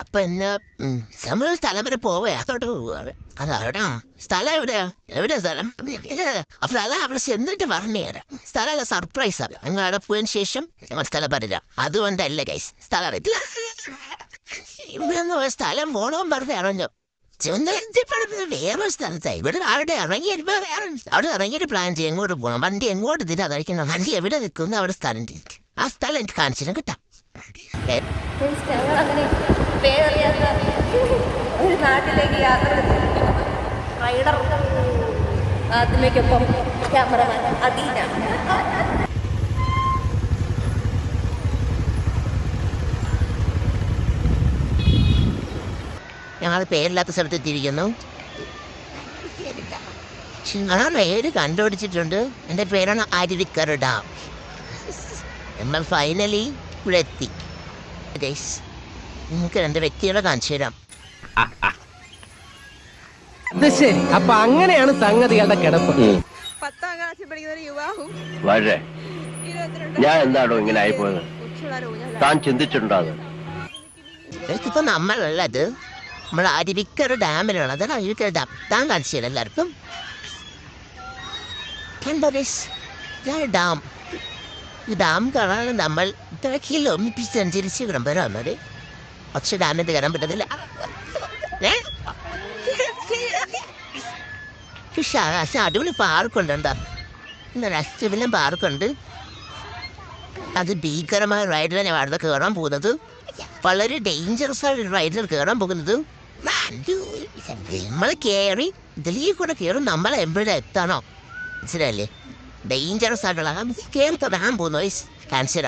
അപ്പൊ എന്നാ നമ്മൾ സ്ഥലം വരെ പോവേ അതോട്ട് പോവാ. അതെവിടാ സ്ഥലം എവിടെയാ? എവിടെയാ സ്ഥലം? അപ്പൊ അതാ അവിടെ ചെന്നിട്ട് പറഞ്ഞു തരാം. സ്ഥലം സർപ്രൈസ് ആണ്. ഞങ്ങൾ അവിടെ പോയതിനു ശേഷം ഞങ്ങൾ സ്ഥലം പറയാം അതുകൊണ്ടല്ല ഗൈസ് സ്ഥലം അറിയത്തില്ല. ഇവിടെ ഒരു സ്ഥലം പോണോന്ന് പറഞ്ഞ് അറിഞ്ഞു വേറെ സ്ഥലത്തായി ഇവിടെ അവിടെ ഇറങ്ങി വരുമ്പോ വേറെ അവിടെ ഇറങ്ങിയിട്ട് പ്ലാൻ ചെയ്യും എങ്ങോട്ട് പോകണം വണ്ടി എങ്ങോട്ട് തിരികെ അതായിരിക്കണം വണ്ടി എവിടെ നിൽക്കുന്നു അവിടെ സ്ഥലം ആ സ്ഥലം എനിക്ക് കാണിച്ചിട്ട് കിട്ടാം. ഒരു റൈഡർ ഞങ്ങൾ പേരില്ലാത്ത സ്ഥലത്ത് എത്തിയിരിക്കുന്നു. ഞാൻ പേര് കണ്ടുപിടിച്ചിട്ടുണ്ട്. എന്റെ പേരാണ് അരുവിക്കര ഡാം നമ്മൾ ഫൈനലി ഇവിടെ എത്തി നിങ്ങൾക്ക് രണ്ട് വ്യക്തികളെ കാണിച്ചു തരാം. അത് ശരി. അപ്പൊ അങ്ങനെയാണ് സംഗതികളുടെ കിടപ്പ്. പത്താം ക്ലാസ്സിൽ പഠിക്കുന്ന ഒരു യുവാവും വളരെ. ഞാൻ എന്താണോ ഇങ്ങനെ ആയിപ്പോയത്? താൻ ചിന്തിച്ചിട്ടുണ്ടോ അത്? ഇപ്പൊ നമ്മളല്ലത് നമ്മൾ അരുവിക്കര ഡാമിലുള്ളത് അതാണ് അരുവിക്കര ഡാം. ഡാം കാണിച്ചു തരാം എല്ലാവർക്കും. ഇതാണ് ഡാം. ഈ ഡാം കാണാൻ നമ്മൾ കിലോമീറ്റർ ഇവിടം വരെ വന്നത് പക്ഷെ ഡാമിൽ കയറാൻ പറ്റത്തില്ല? പക്ഷെ ആകാശം അടിപൊളി പാർക്കുണ്ട് എന്താ? രസവിലും പാർക്കുണ്ട്. അത് ഭീകരമായ റൈഡിലാണ് അവിടെ കയറാൻ പോകുന്നത്. വളരെ ഡേഞ്ചറസ് ആയ റൈഡിൽ കയറാൻ പോകുന്നത്. നമ്മൾ കയറി ഇതിലേ കൂടെ കയറി നമ്മൾ എവിടെ എത്തണോ? മനസ്സിലല്ലേ ഡേഞ്ചറസ് ആയിട്ടുള്ള കയറി തുടങ്ങാൻ പോകുന്നു? കാണിച്ചു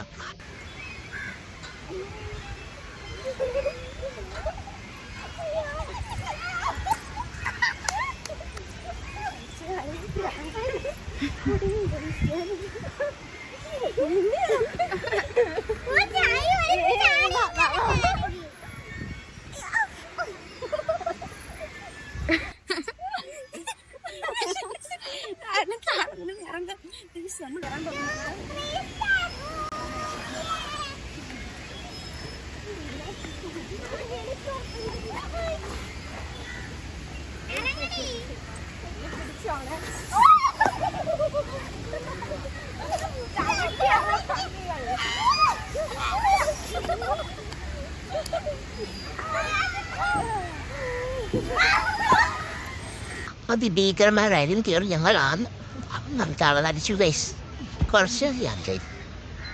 Yeah. അതിഭീകരമായ റൈഡിൽ കയറി ഞങ്ങൾ തളതടിച്ചു ഗൈസ് കുറച്ച് ഞാൻ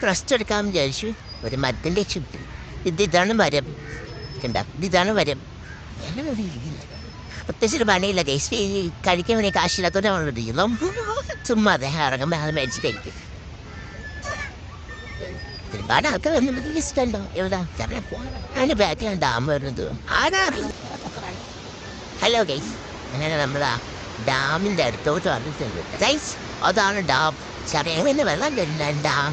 റെസ്റ്റ് എടുക്കാൻ വിചാരിച്ചു. ഒരു മരത്തിന്റെ ചുറ്റും. ഇത് ഇതാണ് മരം. ഉണ്ടാക്കും ഇതാണ് മരം. പ്രത്യേകിച്ച് ഒരു പണിയില്ല ഗൈസ് ഈ കഴിക്കാൻ വേണ്ടി കാശില്ലാത്തവരെ നമ്മൾ ഇരിക്കുന്നു. ചുമ്മാ അദ്ദേഹം ഇറങ്ങുമ്പോൾ അത് മേടിച്ച് കഴിക്കും ഒരുപാട് ആൾക്കാർ വന്നിട്ട് ഇഷ്ടമുണ്ടോ എവിടാ? അതിന്റെ ബാക്കിലാണ് ഡാം വരുന്നത്. ആരാ? ഹലോ ഗൈസ് അങ്ങനെ നമ്മളാ ഡാമിന്റെ അടുത്തോട്ട് വന്നിട്ടുണ്ട് ഗൈസ് അതാണ് ഡാം. ചെറിയ വെള്ളം വരുന്ന ഡാം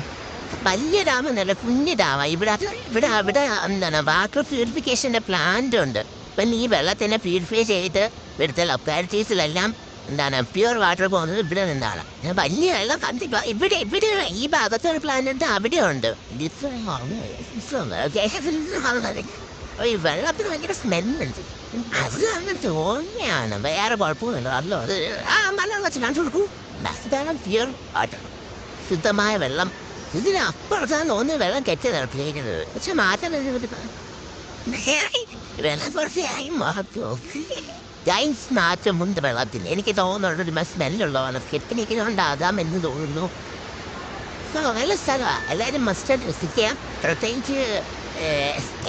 വലിയ ഡാം എന്നല്ല കുഞ്ഞു ഡാമാണ് ഇവിടെ ഇവിടെ ഇവിടെ എന്താണ് വാട്ടർ പ്യൂരിഫിക്കേഷന്റെ പ്ലാന്റ് ഉണ്ട്. ഇപ്പം ഈ വെള്ളത്തിനെ പ്യൂരിഫൈ ചെയ്ത് ഇവിടുത്തെ ലൊക്കാലിറ്റീസിലെല്ലാം എന്താണ് പ്യുവർ വാട്ടർ പോകുന്നത് ഇവിടെ നിന്നാണ്. ഞാൻ വലിയ വെള്ളം കണ്ടില്ല ഇവിടെ ഇവിടെ ഈ ഭാഗത്തൊരു പ്ലാന്റ് ഉണ്ട് അവിടെ ഉണ്ട് അപ്പൊ ഈ വെള്ളത്തിന് ഭയങ്കര സ്മെല്ലുണ്ട് അത് അങ്ങനെ തോന്നിയാണ്. വേറെ കുഴപ്പമൊന്നുമില്ല. അല്ലോ അത് ആ നല്ല വെച്ച് കാണിച്ചു കൊടുക്കൂ. ബസ്സിലാണ് ഫിയർ വാട്ടർ ശുദ്ധമായ വെള്ളം. ഇതിന് അപ്പുറത്താണ് തോന്നുന്ന വെള്ളം കെട്ടി നിർത്തിയിരിക്കുന്നത് പക്ഷെ മാറ്റം വെള്ളം കുറച്ചായി മാറ്റം? ഗൈൻസ് മാറ്റമുണ്ട് വെള്ളത്തിൽ എനിക്ക് തോന്നുന്നുണ്ട് ഒരു സ്മെല്ലുള്ളതാണ് കെട്ടിനിക്കുന്നുണ്ടാകാമെന്ന് തോന്നുന്നു. So, നല്ല സ്ഥലമാണ് എല്ലാവരും മസ്റ്റ് വിസിറ്റ് ചെയ്യാം പ്രത്യേകിച്ച്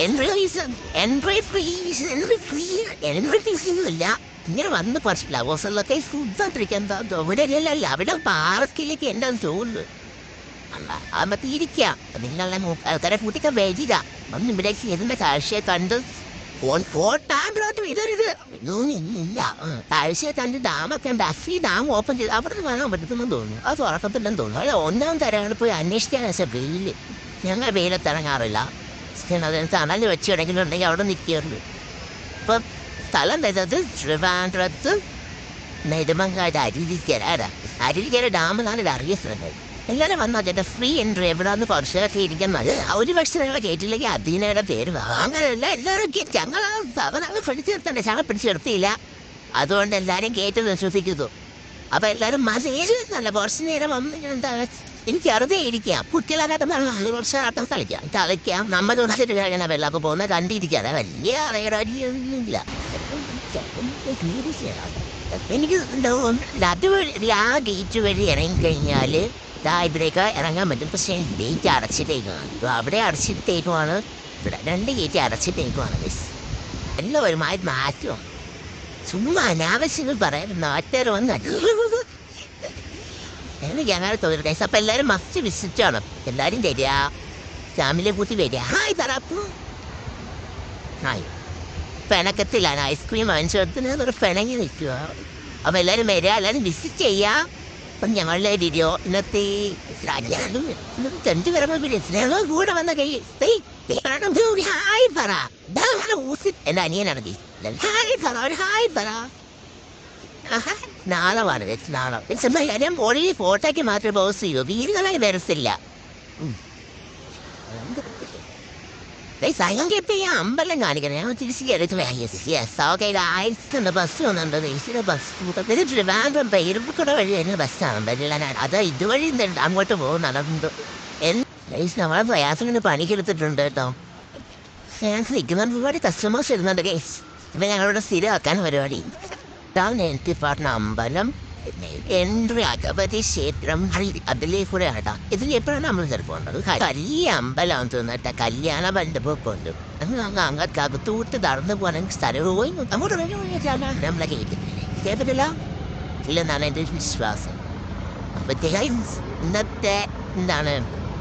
entry fees entry fees entry fee entry ഫീസൊന്നുമില്ല ഇങ്ങനെ വന്ന് കുറച്ച് ഫ്ലവേഴ്സുള്ളൊക്കെ ശുദ്ധത്തിരിക്കാൻ തോന്നുന്നില്ല അവിടെ പാർക്കിലേക്ക് എന്താന്ന് തോന്നുന്നു അമ്മ തിരിക്കാം. നിങ്ങളെ ആൾക്കാരെ കൂട്ടിക്ക വരിക ഒന്ന് ഇവിടെ ഇരുന്ന കാഴ്ചയെ കണ്ട് ഫോൺ ഫോട്ടാമ്പിലോട്ട് ഇതൊരിത്. ഇല്ല. കാഴ്ചയെ കണ്ട് ഡാമൊക്കെ ബസ്സി ഡാം ഓപ്പൺ ചെയ്ത് അവിടെ നിന്ന് പറ്റുമെന്ന് തോന്നുന്നു. അത് തുറക്കത്തില്ലെന്ന് തോന്നുന്നു. അല്ല ഒന്നാം തരമാണ് പോയി അന്വേഷിക്കാൻ വെച്ചാൽ വെയിൽ ഞങ്ങൾ വെയിലത്ത് ഇറങ്ങാറില്ല അതിന് തണൽ വെച്ച് എവിടെയെങ്കിലും അവിടെ നിൽക്കാറുണ്ട് ഇപ്പം സ്ഥലം തരുന്നത് ട്രിവാൻഡ്രത്ത് നെടുമങ്ങാട് അരുവിക്കര. ആരാ? അരുവിക്കര ഡാം എന്നാണ് അറിയപ്പെടുന്നത് എല്ലാവരും വന്നോ? ചേട്ടാ ഫ്രീ എൻട്രി എവിടാന്ന് കുറച്ചൊക്കെ ഇരിക്കുന്നത് ഒരു പക്ഷേ ഞങ്ങൾ കേട്ടില്ലെങ്കിൽ അധീനയുടെ പേര് അങ്ങനെയല്ല എല്ലാവരും ഞങ്ങൾ അവനത് പിടിച്ചു നിർത്തണ്ടേ. ഞങ്ങൾ പിടിച്ചു നിർത്തിയില്ല. അതുകൊണ്ട് എല്ലാവരും ഗേറ്റ് വിശ്വസിക്കുന്നു. അപ്പൊ എല്ലാവരും മതേര് നല്ല കുറച്ച് നേരം വന്ന് എന്താ എനിക്ക് വെറുതെ ഇരിക്കാം. കുട്ടികളാകാത്ത വർഷം ആട്ടം കളിക്കാം. കളിക്കാം. നമ്മൾ തുടച്ചിട്ട് കഴിയണ വെള്ളമൊക്കെ പോകുന്ന കണ്ടിരിക്കാതെ വലിയ അറിയറിയൊന്നുമില്ല എനിക്ക് അത് വഴി ആ ഗേറ്റ് വഴി ഇറങ്ങിക്കഴിഞ്ഞാൽ ദാ ഇവിടേക്ക് ഇറങ്ങാൻ പറ്റും. പക്ഷേ ഗേറ്റ് അടച്ചിട്ടേക്കുവാണ് അപ്പോൾ അവിടെ അടച്ചിട്ടേക്കുവാണ് ഇവിടെ രണ്ട് ഗേറ്റ് അടച്ചിട്ടേക്കുവാണ് മിസ് എല്ലാം ഒരുമാതിരി മാറ്റം. ചുമ്മാ അനാവശ്യങ്ങൾ പറയാൻ നാട്ടുകാർ വന്ന് എനിക്ക് അങ്ങനെ തോന്നുന്നു ഗൈസ് അപ്പം എല്ലാവരും മസ്റ്റ് വിസിറ്റ് ആണ്? എല്ലാവരും തരിക. ഫാമിലിയെ കൂട്ടി വരിക. ഹായ് തറാപ്പു ഹായ് പിണക്കത്തിലാണ് ഐസ്ക്രീം വാങ്ങിച്ചെടുത്ത് ഒരു പിണങ്ങി നിൽക്കുക അപ്പം എല്ലാവരും വരിക. എല്ലാവരും വിസിറ്റ് ചെയ്യുക അപ്പം ഞങ്ങളുടെ വീഡിയോ ഇന്നത്തെ രാജ്യാലും രണ്ട് വരുമ്പോൾ പിന്നെ സ്നേഹം കൂടെ വന്ന കൈ ഹായ് പറ. എന്റെ അനിയനാണ് ഹായ് പറ. ഒരു ഹായ് പറ. നാളമാണ് വെച്ച് നാളം. ചെമ്മ ഞാൻ ഒരേ ഫോട്ടോയ്ക്ക് മാത്രമേ പോസ് ചെയ്യൂ. വീടുകളായി വരത്തില്ല. സൈലം ഇപ്പൊ ഈ അമ്പലം കാണിക്കണം. ഞാൻ തിരിച്ച് എടുത്ത് വാങ്ങിയത് ബസ് വന്നുണ്ട് ദേശീയ ബസ് ട്രിവാൻഡ്രം പേരുമ്പുക്കുട വഴി വരുന്ന ബസ്സാണ് അത് ഇതുവഴി അങ്ങോട്ട് പോകും നടന്നു ഗൈസ് നമ്മളെ പ്രയാസം പണിക്കെടുത്തിട്ടുണ്ട് കേട്ടോ. ഞാൻ നിൽക്കുന്ന ഒരുപാട് കസ്റ്റമേഴ്സ് വരുന്നുണ്ട്. ഗൈസ് ഇപ്പം ഞങ്ങളുടെ സ്ഥിരമാക്കാൻ പരിപാടി. എനിക്ക് പറഞ്ഞ അമ്പലം എൻട്രി അഗപതി ക്ഷേത്രം ഹരി- അതിലേ കൂടെ ആട്ടാ ഇതിൽ എപ്പോഴാണ് നമ്മൾ ചെറുപ്പമുണ്ടത് വലിയ അമ്പലം തോന്നിട്ട് കല്യാണ മണ്ഡപമൊക്കെ ഉണ്ട്. അങ്ങ് അങ്ങ് അങ്ങോട്ട് അകത്തൂട്ട് നടന്നു പോകണമെങ്കിൽ സ്ഥലം പോയി അങ്ങോട്ട് നമ്മളെ കേൾക്കുന്നില്ലേ? കേട്ടിട്ടില്ല ഇല്ലെന്നാണ് എന്റെ വിശ്വാസം. അപ്പോഴത്തേക്കും ഇന്നത്തെ എന്താണ്?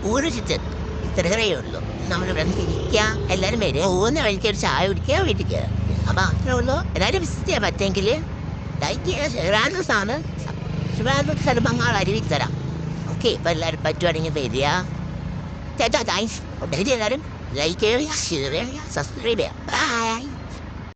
ഒരു ചിത്രം. ഇത്രയേ ഉള്ളൂ. നമ്മളിവിടെ ഇരിക്കാം എല്ലാവരും വരെ പോകുന്ന വഴിക്ക് ഒരു ചായ കുടിക്കുക വീട്ടിൽ കയറാം അപ്പം അത്രേ ഉള്ളൂ. എല്ലാവരും വിസിറ്റ് ചെയ്യാൻ ചെയ്യുക ഷിറാൻഡ്രസ് ആണ് ഷിറാൻഡ്രസ് സ്ഥലമങ്ങൾ അരുവി തരാം ഓക്കെ ഇപ്പം എല്ലാവരും പറ്റുവാണെങ്കിൽ വരിക ചേട്ടാ താങ്ക്സ് എല്ലാവരും ലൈക്ക് ചെയ്യുക ഷെയർ ചെയ്യുക സബ്സ്ക്രൈബ് ചെയ്യുക. ബൈ